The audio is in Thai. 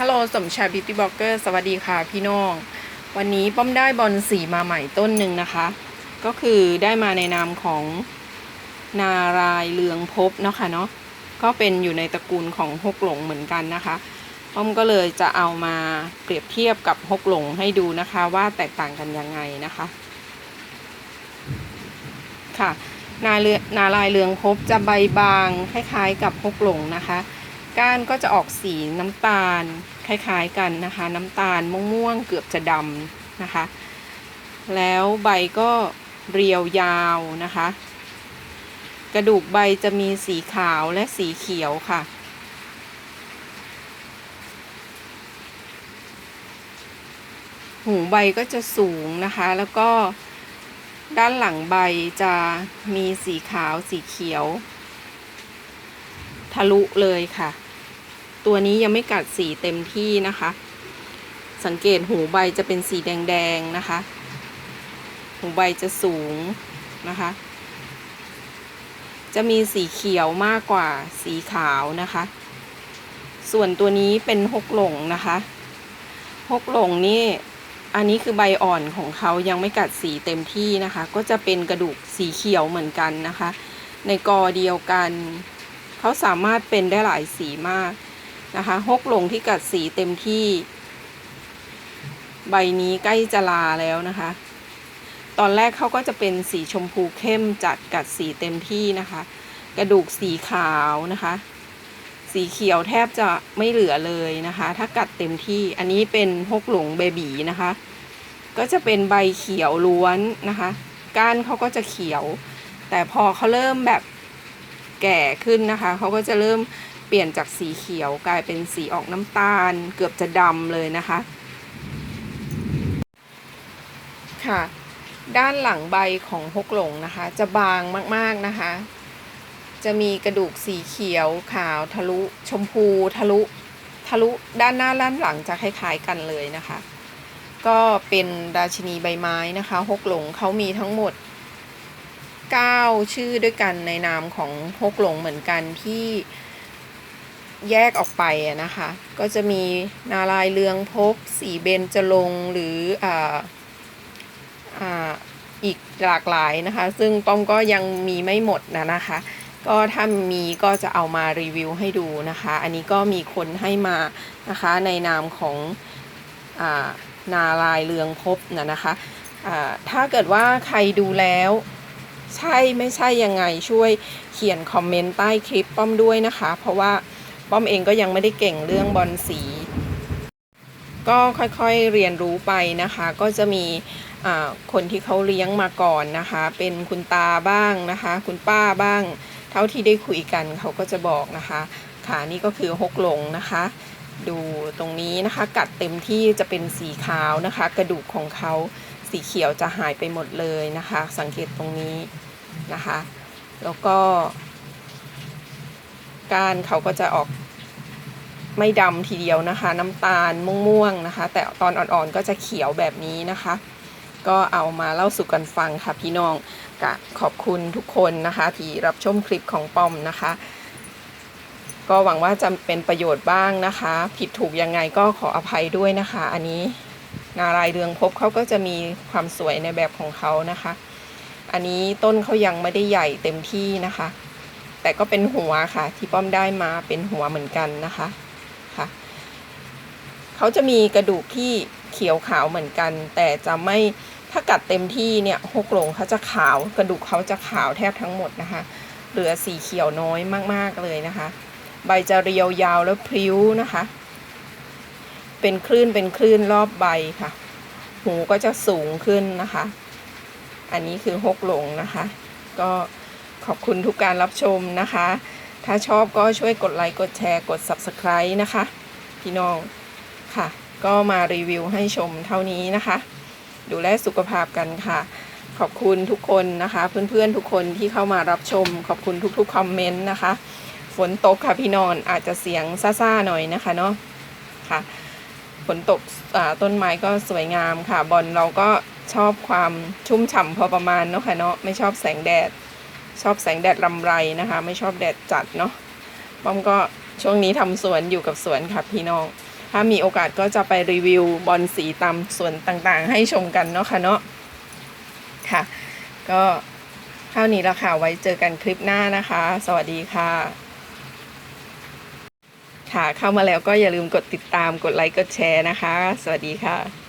ฮัลโหลสมชายบิวตี้บล็อกเกอร์สวัสดีค่ะพี่น้อง วันนี้ป้อมได้บอลสีมาใหม่ต้นหนึ่งนะคะ ก็คือได้มาในนามของนารายเลืองพบเนาะค่ะเนาะก็เป็นอยู่ในตระกูลของฮกหลงเหมือนกันนะคะป้อมก็เลยจะเอามาเปรียบเทียบกับฮกหลงให้ดูนะคะว่าแตกต่างกันยังไงนะคะ ค่ะนาเรือนาลายเรืองพบจะใบบางคล้ายๆกับฮกหลงนะคะ ก้านก็จะออกสีน้ำตาลคล้าย ๆกันนะคะ น้ำตาลม่วงๆเกือบจะดำนะคะ แล้วใบก็เรียวยาวนะคะ กระดูกใบจะมีสีขาวและสีเขียวค่ะ หูใบก็จะสูงนะคะ แล้วก็ด้านหลังใบจะมีสีขาวสีเขียว ทะลุเลยค่ะ ตัวนี้ยังไม่กัดสีเต็มที่นะคะ สังเกตหูใบจะเป็นสีแดงๆนะคะ หูใบจะสูงนะคะ จะมีสีเขียวมากกว่าสีขาวนะคะ ส่วนตัวนี้เป็นฮกหลงนะคะฮกหลงนี่อันนี้คือใบอ่อนของเขายังไม่กัดสีเต็มที่นะคะ ก็จะเป็นกระดูกสีเขียวเหมือนกันนะคะ ในกอเดียวกัน เขาสามารถเป็นได้หลายสีมาก นะคะฮกหลงที่กัดสีเต็มที่ ใบนี้ใกล้จะลาแล้วนะคะ ตอนแรกเขาก็จะเป็นสีชมพูเข้มจัดกัดสีเต็มที่นะคะ กระดูกสีขาวนะคะ สีเขียวแทบจะไม่เหลือเลยนะคะ ถ้ากัดเต็มที่อันนี้เป็นฮกหลงเบบีนะคะ ก็จะเป็นใบเขียวล้วนนะคะ ก้านเขาก็จะเขียว แต่พอเขาเริ่มแบบแก่ขึ้นนะคะ เขาก็จะเริ่ม เปลี่ยนจากสีเขียวกลายเป็นสีออกน้ำตาล เกือบจะดำเลยนะคะ ค่ะ ด้านหลังใบของฮกหลงนะคะ จะบางมากๆนะคะ จะมีกระดูกสีเขียวขาวทะลุ ชมพูทะลุ ทะลุด้านหน้าด้านหลังจะคล้ายๆกันเลยนะคะ ก็เป็นราชินีใบไม้นะคะฮกหลงเขามีทั้งหมด9 ชื่อด้วยกันในนามของฮกหลงเหมือนกันที่ แยกออกไปนะคะ ก็จะมีนาลายเรืองภพบสีเบญจรงหรืออ่าอ่าอีกหลากหลายนะคะ ซึ่งป้อมก็ยังมีไม่หมดนะนะคะ ก็ถ้ามีก็จะเอามารีวิวให้ดูนะคะ อันนี้ก็มีคนให้มานะคะในนามของอานาลายเรืองภพนะนะคะอ่าถ้าเกิดว่าใครดูแล้วใช่ไม่ใช่ยังไงช่วยเขียนคอมเมนต์ใต้คลิปป้อมด้วยนะคะ เพราะว่า ป้อมเองก็ยังไม่ได้เก่งเรื่องบอลสี ก็ค่อยๆเรียนรู้ไปนะคะ ก็จะมีคนที่เขาเลี้ยงมาก่อนนะคะ เป็นคุณตาบ้างนะคะ คุณป้าบ้าง เท่าที่ได้คุยกันเขาก็จะบอกนะคะค่ะนี่ก็คือฮกหลงนะคะ ดูตรงนี้นะคะ กัดเต็มที่จะเป็นสีขาวนะคะ กระดูกของเขาสีเขียวจะหายไปหมดเลยนะคะ สังเกตตรงนี้นะคะ แล้วก็ การเขาก็จะออกไม่ดำทีเดียวนะคะ น้ำตาลม่วงๆนะคะ แต่ตอนอ่อนๆก็จะเขียวแบบนี้นะคะ ก็เอามาเล่าสู่กันฟังค่ะพี่น้องกะขอบคุณทุกคนนะคะ ที่รับชมคลิปของปอมนะคะ ก็หวังว่าจะเป็นประโยชน์บ้างนะคะ ผิดถูกยังไงก็ขออภัยด้วยนะคะ อันนี้นารายเรืองพบเขาก็จะมีความสวยในแบบของเขานะคะ อันนี้ต้นเขายังไม่ได้ใหญ่เต็มที่นะคะ แต่ก็เป็นหัวค่ะ ที่ป้อมได้มาเป็นหัวเหมือนกันนะคะค่ะเขาจะมีกระดูกที่เขียวขาวเหมือนกัน แต่จะไม่ถ้ากัดเต็มที่เนี่ยหกหลงเขาจะขาว กระดูกเขาจะขาวแทบทั้งหมดนะคะ เหลือสีเขียวน้อยมากๆเลยนะคะ ใบจะเรียวยาวแล้วพริ้วนะคะ เป็นคลื่นเป็นคลื่นรอบใบค่ะ หูก็จะสูงขึ้นนะคะ อันนี้คือหกหลงนะคะ ก็ ขอบคุณทุกการรับชมนะคะ ถ้าชอบก็ช่วยกดไลค์กดแชร์กด Subscribe นะคะ พี่น้องค่ะ ก็มารีวิวให้ชมเท่านี้นะคะ ดูแลสุขภาพกันค่ะ ขอบคุณทุกคนนะคะ เพื่อนๆทุกคนที่เข้ามารับชม ขอบคุณทุกๆคอมเมนต์นะคะ ฝนตกค่ะพี่นอนอาจจะเสียงซ่าๆหน่อยนะคะเนาะค่ะฝนตกต้นไม้ก็สวยงามค่ะ บอลเราก็ชอบความชุ่มฉ่ำพอประมาณเนาะค่ะเนาะไม่ชอบแสงแดด ชอบแสงแดดลำไรนะคะ ไม่ชอบแดดจัดเนาะป้อมก็ช่วงนี้ทำสวนอยู่กับสวนค่ะพี่น้อง ถ้ามีโอกาสก็จะไปรีวิวบอลสีตามสวนต่างๆ ให้ชมกันเนาะค่ะเนาะค่ะ ก็เท่านี้ละค่ะไว้เจอกันคลิปหน้านะคะ สวัสดีค่ะ ค่ะเข้ามาแล้วก็อย่าลืมกดติดตามกดไลค์กดแชร์นะคะ สวัสดีค่ะ